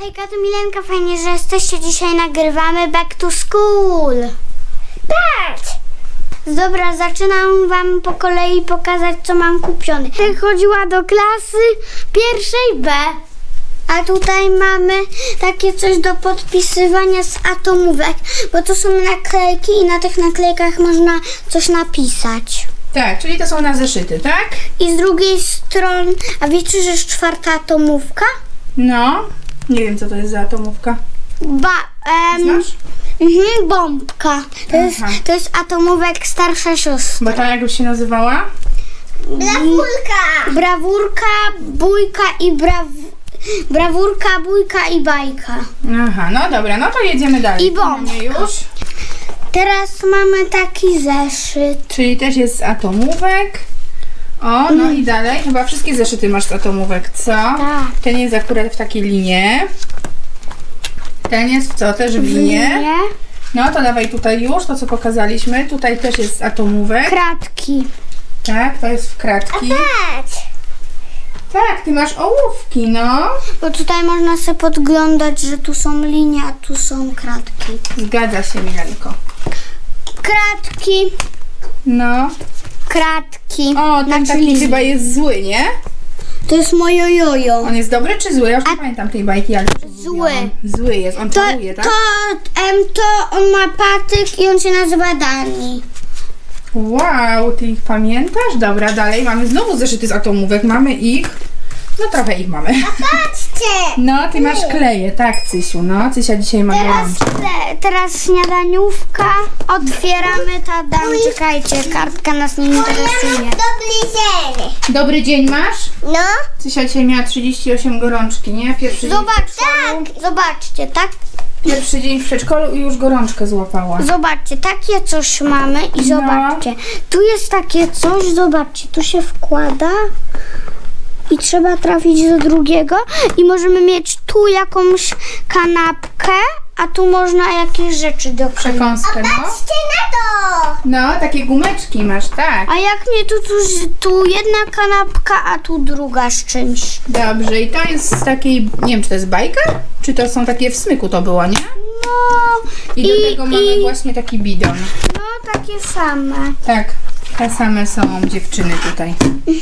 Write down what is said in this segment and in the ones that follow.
Hejka, to Milenka, fajnie, że jesteście. Dzisiaj nagrywamy Back to School. Tak! Dobra, zaczynam wam po kolei pokazać, co mam kupione. Chodziła do klasy pierwszej B. A tutaj mamy takie coś do podpisywania z atomówek, bo to są naklejki i na tych naklejkach można coś napisać. Tak, czyli to są na zeszyty, tak? I z drugiej strony, a wiecie, że jest czwarta atomówka? No. Nie wiem, co to jest za atomówka. Ba, em, Znasz? Mhm, bombka. To jest, Aha. to jest atomówek starsza siostra. Bo ta jak już się nazywała? Brawurka. Brawurka, bójka i braw... Brawurka, bójka i bajka. Aha, no dobra, no to jedziemy dalej. I bombka. Mamy już. Teraz mamy taki zeszyt. Czyli też jest z atomówek. O, no i dalej. Chyba wszystkie zeszyty masz z atomówek, co? Tak. Ten jest akurat w takiej linie. Ten jest w co? Też w linie. Nie? No to dawaj tutaj już, to co pokazaliśmy. Tutaj też jest z atomówek. Kratki. Tak, to jest w kratki. Patrz. Tak, ty masz ołówki, no. Bo tutaj można sobie podglądać, że tu są linie, a tu są kratki. Zgadza się, Milenko. Kratki, No. Kratki. O, ten Znaczy taki chyba jest zły, nie? To jest moje jojo. On jest dobry czy zły? Ja już nie pamiętam tej bajki, ale... Zły. Zły jest, on To, czaruje, tak? to, em, to on ma patyk i on się nazywa Dani. Wow, ty ich pamiętasz? Dobra, dalej mamy znowu zeszyty z atomówek, mamy ich... No trochę ich mamy. No, ty masz kleje, tak Cysiu, no. Cysia dzisiaj ma Teraz, gorączkę. te- teraz śniadaniówka. Otwieramy tada. Czekajcie, kartka nas nie interesuje. Dobry dzień. Dobry dzień masz? No, Cysia dzisiaj miała 38 gorączki, nie? Pierwszy dzień, Zobaczcie, zobaczcie, tak? pierwszy dzień w przedszkolu i już gorączkę złapała. Zobaczcie, takie coś mamy i No. zobaczcie. Tu jest takie coś, zobaczcie, tu się wkłada i trzeba trafić do drugiego i możemy mieć tu jakąś kanapkę, a tu można jakieś rzeczy do Przekąskę, no. patrzcie na to. No, takie gumeczki masz, tak. A jak nie, to tu, tu jedna kanapka, a tu druga z czymś. Dobrze, i to jest z takiej, nie wiem, czy to jest bajka? Czy to są takie w smyku to było, nie? No I, do I- tego mamy i- właśnie taki bidon. no takie same. Tak, te same są dziewczyny tutaj. I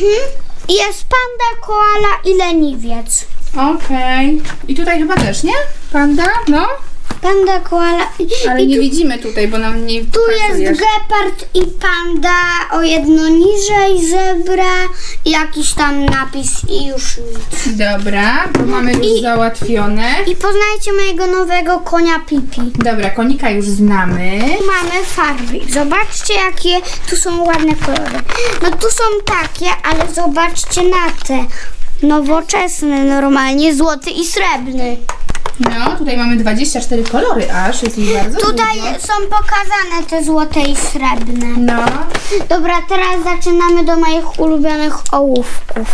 jest panda, koala i leniwiec. Okej. I tutaj chyba też, nie? Panda? No. Panda, koala Ale i nie tu, widzimy tutaj, bo nam nie tu jest pokazujesz. gepard i panda o jedno niżej, zebra jakiś tam napis i już nic. Dobra, to mamy już I- załatwione. I poznajcie mojego nowego konia Pipi. Dobra, konika już znamy. Tu mamy farby. Zobaczcie, jakie tu są ładne kolory. No tu są takie, ale zobaczcie na te. Nowoczesne, normalnie złoty i srebrny. No, tutaj mamy 24 kolory aż, jest ich bardzo Tutaj dużo. są pokazane te złote i srebrne. No, Dobra, teraz zaczynamy do moich ulubionych ołówków.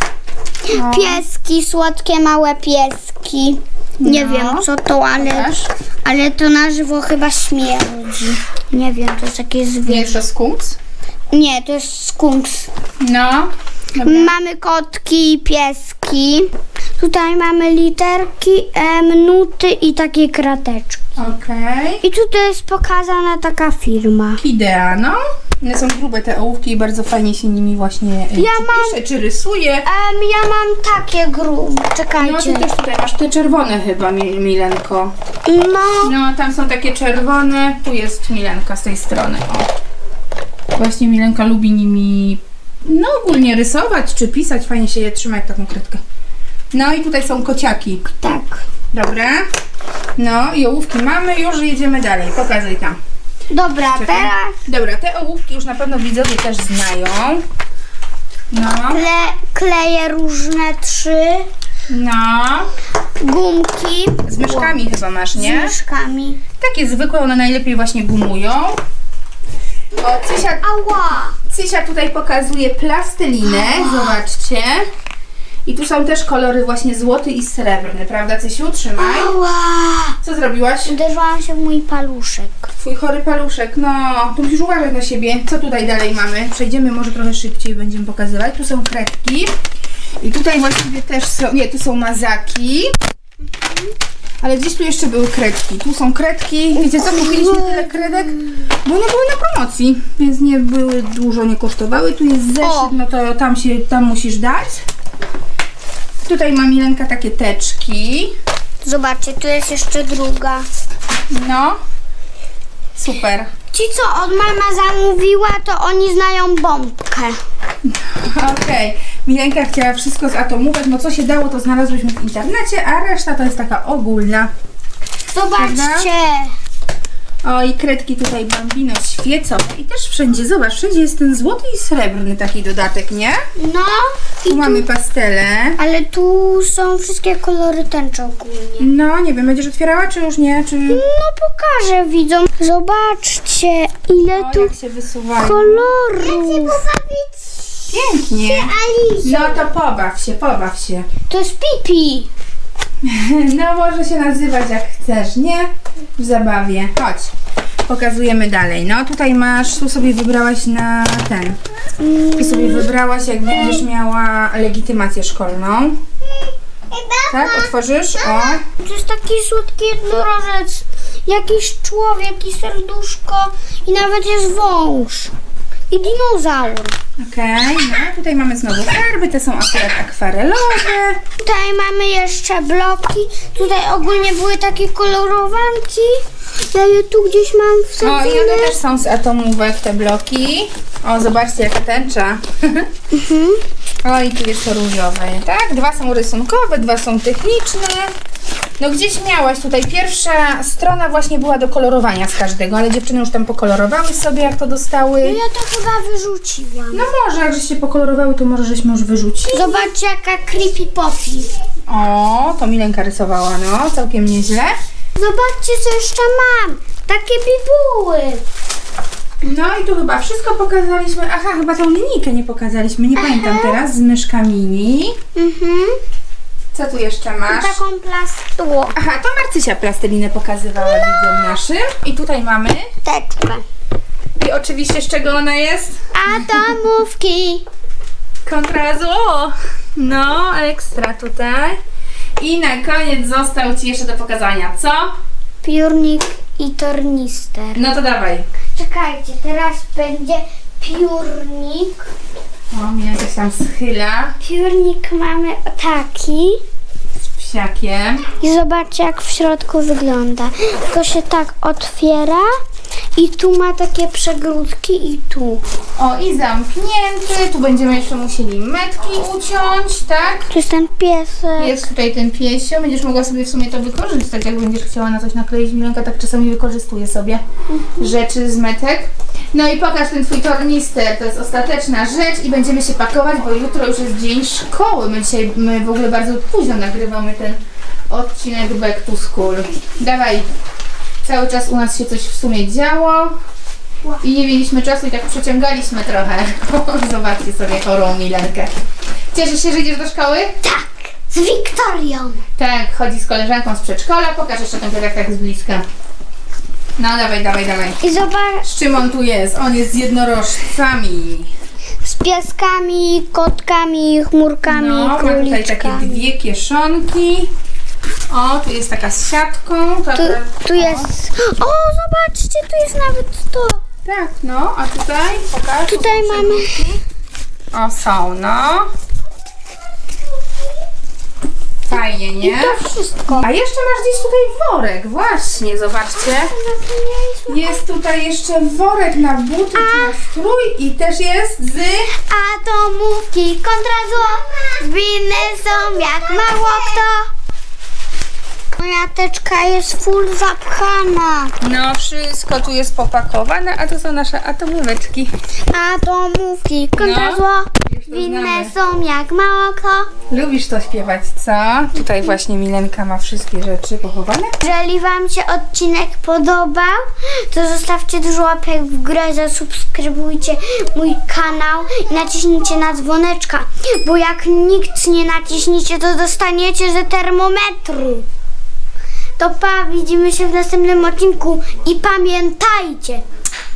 no. Pieski, słodkie małe pieski. Nie No. wiem co to, ale, Pokaż. ale to na żywo chyba śmierdzi. Nie wiem, to jest jakieś zwierzę. Jeszcze skunks. Nie, to jest skunks. No. Dobra. Mamy kotki i pieski. Tutaj mamy literki, em, nuty i takie krateczki. Okej. I tutaj jest pokazana taka firma. Idea, no. One są grube te ołówki i bardzo fajnie się nimi właśnie e, Ja czy mam- pisze, czy rysuje. Em, ja mam takie grube. No Czekajcie. ty też tutaj masz te czerwone chyba, Mi- Milenko. No, No, tam są takie czerwone. Tu jest Milenka z tej strony. O. Właśnie Milenka lubi nimi, no ogólnie rysować czy pisać. Fajnie się je trzyma jak taką kredkę. No i tutaj są kociaki. tak. Dobra. No i ołówki mamy, już jedziemy dalej. Pokazuj tam. Dobra, Czekaj. teraz Dobra, te ołówki już na pewno widzowie też znają. No, kle, kleję różne trzy no. gumki Z myszkami chyba masz, z nie? myszkami. Takie zwykłe, one najlepiej właśnie gumują. O, Cysia, Ała! Cysia tutaj pokazuje plastelinę, zobaczcie. I tu są też kolory właśnie złoty i srebrny, prawda Cysiu? Trzymaj. Ała! Co zrobiłaś? Uderzyłam się w mój paluszek. Twój chory paluszek, no, tu musisz uważać na siebie. Co tutaj dalej mamy? Przejdziemy może trochę szybciej, będziemy pokazywać. Tu są kredki. I tutaj właściwie też są, nie, tu są mazaki. Ale gdzieś tu jeszcze były kredki. Tu są kredki. Wiecie co, kupiliśmy tyle kredek, bo one były na promocji, więc nie były dużo, nie kosztowały. Tu jest zeszyt, no to tam się, tam musisz dać. Tutaj ma Milenka takie teczki. Zobaczcie, tu jest jeszcze druga. No. Super. Ci, co od mama zamówiła, to oni znają bombkę. Okej. Milenka chciała wszystko z atomówek, no co się dało, to znalazłyśmy w internecie, a reszta to jest taka ogólna. Zobaczcie. O, i kredki tutaj bambino świecone i też wszędzie, zobacz, wszędzie jest ten złoty i srebrny taki dodatek, nie? No, Tu mamy pastele. ale tu są wszystkie kolory tęczy ogólnie. No, nie wiem, będziesz otwierała, czy już nie? Czy... No pokażę widzom. Zobaczcie, ile O, tu jak się wysuwają. kolorów. Pobawić Pięknie. No to pobaw się, pobaw się. To jest pipi. No, może się nazywać jak chcesz, nie? W zabawie. Chodź. Pokazujemy dalej. No, tutaj masz, tu sobie wybrałaś na ten. Tu sobie wybrałaś, jak będziesz miała legitymację szkolną. Tak, otworzysz? O. To jest taki słodki jednorożec. Jakiś człowiek i serduszko i nawet jest wąż. I dinozaur. Okej, no tutaj mamy znowu farby, te są akurat akwarelowe. Tutaj mamy jeszcze bloki. Tutaj ogólnie były takie kolorowanki. Ja je tu gdzieś mam O, i one też są z atomówek, te bloki. O, zobaczcie, jaka tęcza. O, i tu jest różowe, tak? Dwa są rysunkowe, dwa są techniczne. No gdzieś miałaś tutaj, pierwsza strona właśnie była do kolorowania z każdego, ale dziewczyny już tam pokolorowały sobie, jak to No dostały. ja to chyba wyrzuciłam. No może, jak żeście pokolorowały, to może żeśmy już wyrzucili. Zobaczcie jaka creepy poppy. O, to Milenka rysowała, no, całkiem nieźle. Zobaczcie co jeszcze mam. Takie bibuły. No i tu chyba wszystko pokazaliśmy. Aha, chyba tą linijkę nie pokazaliśmy, nie pamiętam teraz, z myszkami. Mhm. Co tu jeszcze masz? Taką plastło. Aha, to Marcysia plastelinę pokazywała widzom naszym. I tutaj mamy. Teczkę. I oczywiście z czego ona jest? Atomówki. Kontra zło. No, ekstra tutaj. I na koniec został Ci jeszcze do pokazania, co? Piórnik i tornister. No to dawaj. Czekajcie, teraz będzie piórnik. O, mnie coś tam schyla Piórnik mamy taki. z psiakiem. I zobaczcie jak w środku wygląda. To się tak otwiera i tu ma takie przegródki i tu. O, i zamknięty. Tu będziemy jeszcze musieli metki uciąć, tak? Tu jest ten piesek. Jest tutaj ten piesio, będziesz mogła sobie w sumie to wykorzystać, jak będziesz chciała na coś nakleić. Milenka tak czasami wykorzystuje sobie rzeczy z metek. No i pokaż ten twój tornister, to jest ostateczna rzecz i będziemy się pakować, bo jutro już jest dzień szkoły. My dzisiaj, my w ogóle bardzo późno nagrywamy ten odcinek Back to School. Dawaj, cały czas u nas się coś w sumie działo i nie mieliśmy czasu i tak przeciągaliśmy trochę. Zobaczcie sobie chorą Milenkę. Cieszysz się, że idziesz do szkoły? Tak, z Wiktorią. Tak, chodzi z koleżanką z przedszkola. Pokaż jeszcze ten plecak tak z bliska. No dawaj, dawaj, dawaj. I zobacz, Z czym on tu jest? On jest z jednorożcami. z pieskami, kotkami, chmurkami, No, ma tutaj takie króliczkami. dwie kieszonki. O, tu jest taka z siatką. Tu, tu jest... O, zobaczcie, tu jest nawet to. Tak, no, a tutaj pokaż. tu Tutaj są mamy... O, są, no. Fajnie, nie? To wszystko. A jeszcze masz gdzieś tutaj worek, właśnie, zobaczcie. Jest tutaj jeszcze worek na buty czy na strój i też jest z... Atomówki kontra zło, winne są jak mało kto. Moja teczka jest full zapchana. No, wszystko tu jest popakowane, a to są nasze atomóweczki. Atomówki kontra No, zło, już to winne znamy. są jak mało kto. Lubisz to śpiewać, co? Tutaj właśnie Milenka ma wszystkie rzeczy pochowane. Jeżeli Wam się odcinek podobał, to zostawcie dużo łapek w górę, zasubskrybujcie mój kanał i naciśnijcie na dzwoneczka, bo jak nikt nie naciśniecie, to dostaniecie ze termometru. To pa, widzimy się w następnym odcinku i pamiętajcie,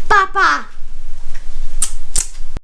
papa! Pa.